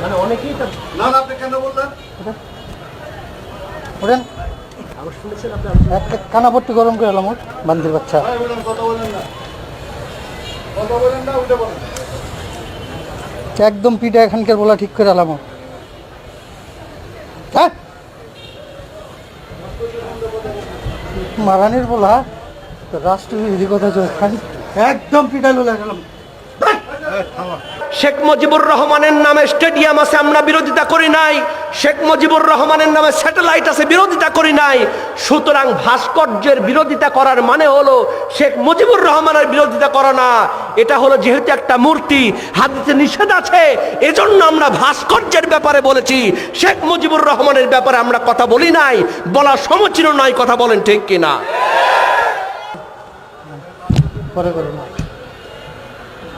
মানে অনেকেই তো না না আপনি কেন বললেন? ওঠেন আমি শুনেছেন আপনি গরম করে এলাম বাচ্চা। ভাই বলেন কথা বলেন না। কথা বলেন না উঠে বলেন। একদম পিঠা এখানকার বলা ঠিক করে এলাম। হ্যাঁ? মারানির বলা তো রাষ্ট্রবিরোধী কথা একদম পিঠা লোলা গেলাম। শেখ মুজিবুর রহমানের নামে স্টেডিয়াম আছে, আমরা বিরোধিতা করি নাই। শেখ মুজিবুর রহমানের নামে স্যাটেলাইট আছে, বিরোধিতা করি নাই। সুতরাং ভাস্কর্যের বিরোধিতা করার মানে হলো শেখ মুজিবুর রহমানের বিরোধিতা করা না। এটা হলো যেহেতু একটা মূর্তি, হাদিসে নিষেধ আছে, এজন্য আমরা ভাস্কর্যের ব্যাপারে বলেছি। শেখ মুজিবুর রহমানের ব্যাপারে আমরা কথা বলি নাই, বলা সমীচীন নয়, কথা বলেন ঠিক কিনা? পরে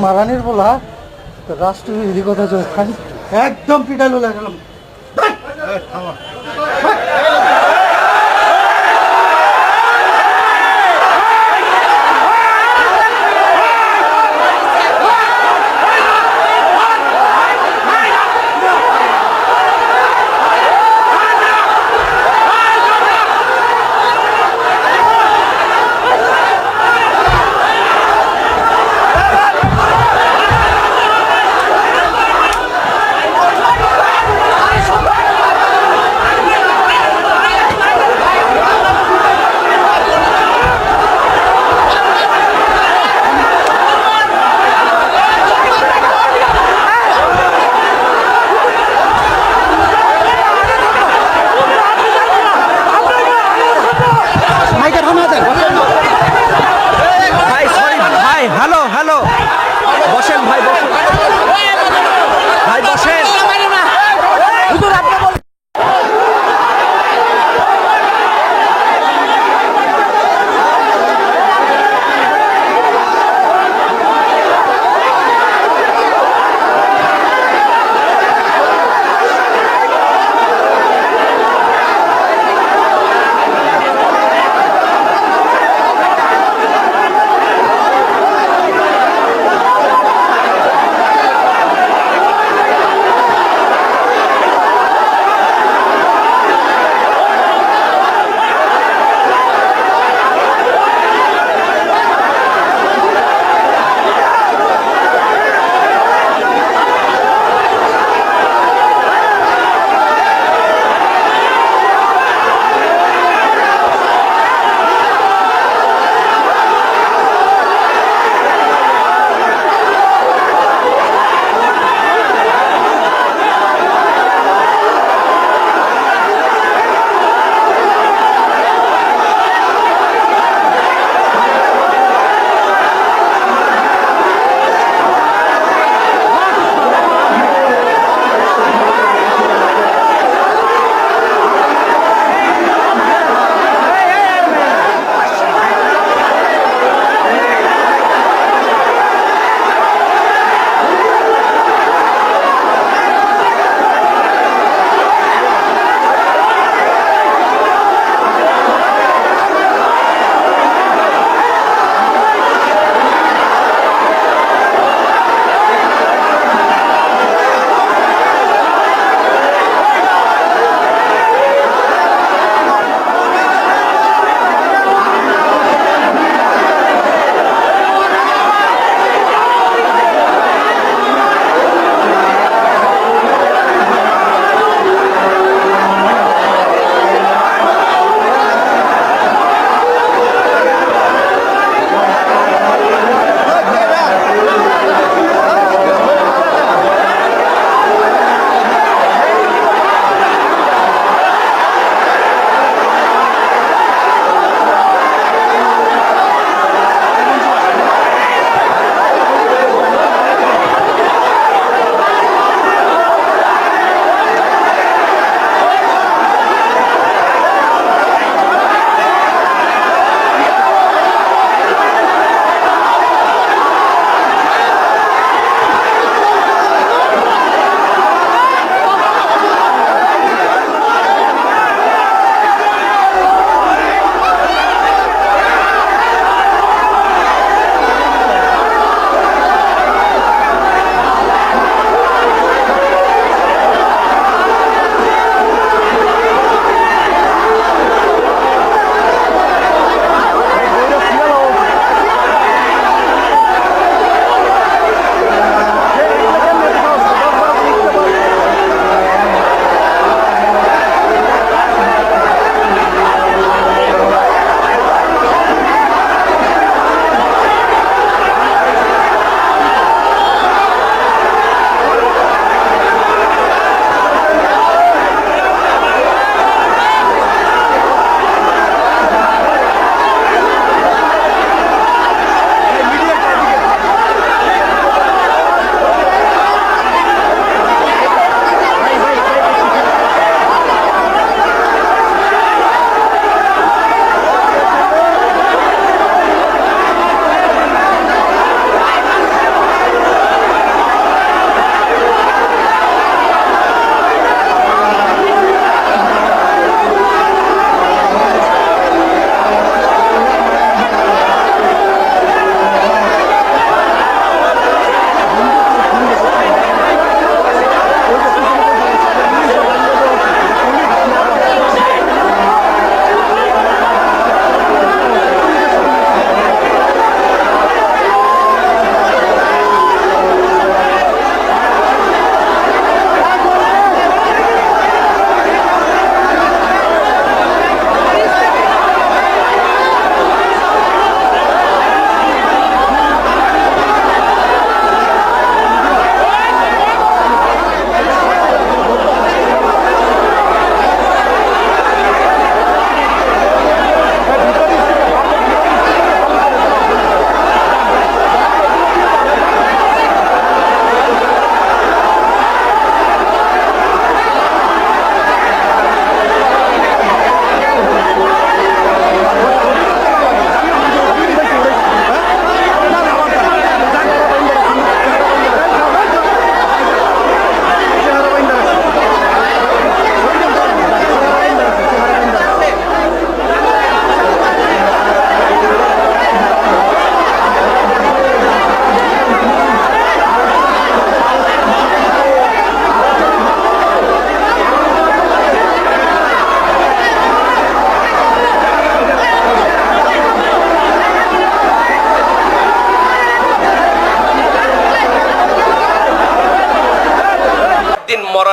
মারানির বলা রাষ্ট্রীয় কথা একদম পিটালো লোলা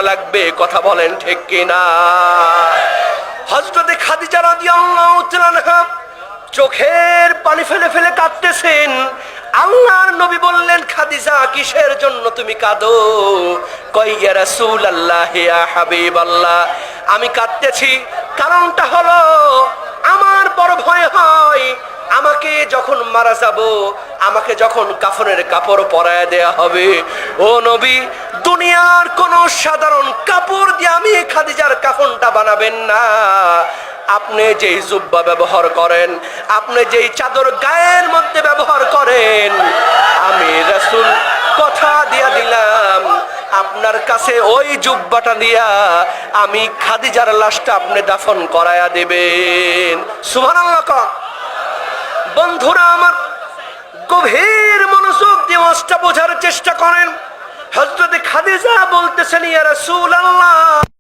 লাগবে, কথা বলেন ঠিক কিনা? হজরতে খাদিজা রাদিয়াল্লাহু তাআলা চোখের পানি ফেলে ফেলে কাঁদতেছেন। আল্লাহর নবী বললেন, খাদিজা, কিসের জন্য তুমি কাঁদো? কইয়া রাসূল আল্লাহ ইয়া হাবিব আল্লাহ আমি কাঁদতেছি, কারণটা হলো আমার বড় ভয় হয়, আমাকে যখন মারা যাব, আমাকে যখন কাফনের কাপড় পরায় দেয়া হবে। ও নবী দুনিয়ার কোন সাধারণ কাপড় দিয়ে আমি খাদিজার কাফনটা বানাবেন না। আপনি যেই জুব্বা ব্যবহার করেন, আপনি যেই চাদর গায়ের মধ্যে ব্যবহার করেন, আমি রাসূল কথা দিয়া দিলাম, আপনার কাছে ওই জুব্বাটা দিয়া আমি খাদিজার লাশটা আপনি দাফন করায়া দেবেন। সুবহানাল্লাহ বন্ধুরা আমার গভীর মনোযোগ দিয়ে বোঝার চেষ্টা করেন। হজরতে খাদিজা বলতেছেন ইয়ারা সুল আমার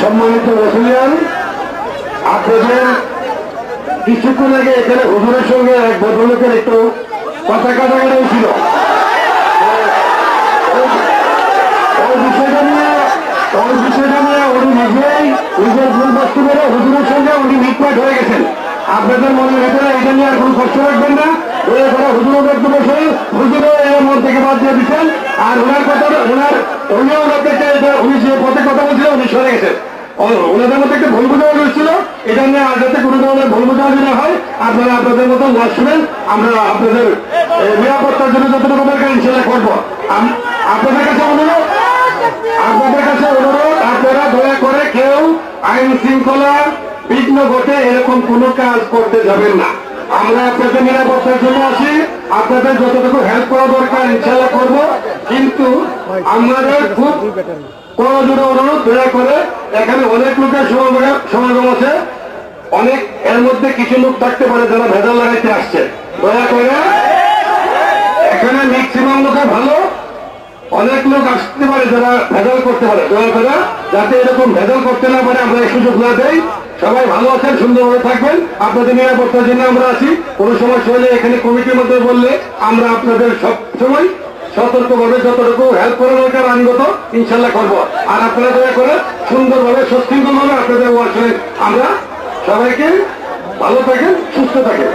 সম্মানিত রসুলিয়ান, আপনাদের কিছুক্ষণ আগে এখানে হুজুরের সঙ্গে এক ভদ্রলোকের একটু কথা কাটাকাটি ছিল। করে হুজুরের সঙ্গে উনি মিটমাট গেছেন। আপনাদের মনে ভেতরে এটা নিয়ে আর কোনো কষ্ট রাখবেন না দয়া করে হুজুরের বক্তব্য শুনে হুজুরও এর মন থেকে বাদ দিয়ে দিচ্ছেন আর ওনার কথা ওনার উনিও ওনাকে উনি যে পথে কথা বলছিলেন উনি সরে গেছেন ওনাদের মধ্যে একটা ভুল বোঝাবুঝি হচ্ছিল এটা নিয়ে আর যাতে কোনো ধরনের ভুল বোঝাবুঝি না হয়, আপনারা আপনাদের মতো ওয়াজ শুনেন, আমরা আপনাদের নিরাপত্তার জন্য যতটুকু দরকার ইনশাল্লাহ করব। আপনাদের কাছে অনুরোধ? আপনাদের কাছে অনুরোধ, আপনারা দয়া করে কেউ আইন শৃঙ্খলা বিঘ্ন ঘটে এরকম কোনো কাজ করতে যাবেন না। আমরা আপনাদের নিরাপত্তার জন্য আসি আপনাদের যতটুকু হেল্প করা দরকার ইনশাল্লাহ করব। কিন্তু আমাদের খুব করজোড়ে অনুরোধ, দয়া করে এখানে অনেক লোকের সমাগম আছে। অনেক এর মধ্যে কিছু লোক থাকতে পারে যারা ভেজাল লাগাইতে আসছে। দয়া করে এখানে ম্যাক্সিমাম লোকে ভালো। অনেক লোক আসতে পারে যারা ভেজাল করতে পারে। দয়া করে যাতে এরকম ভেজাল করতে না পারে, আমরা এই সুযোগ না দেই। সবাই ভালো আছেন, সুন্দরভাবে থাকবেন। আপনাদের নিরাপত্তার জন্য আমরা আছি। কোনো সময় হলে এখানে কমিটির মধ্যে বললে আমরা আপনাদের সব সময় সতর্কভাবে যতটুকু হেল্প করা দরকার আইনগত, ইনশাল্লাহ করব। আর আপনারা দয়া করে সুন্দরভাবে, সশৃঙ্খলভাবে আপনাদের ওয়ার্সে আমরা সবাইকে ভালো থাকেন, সুস্থ থাকেন।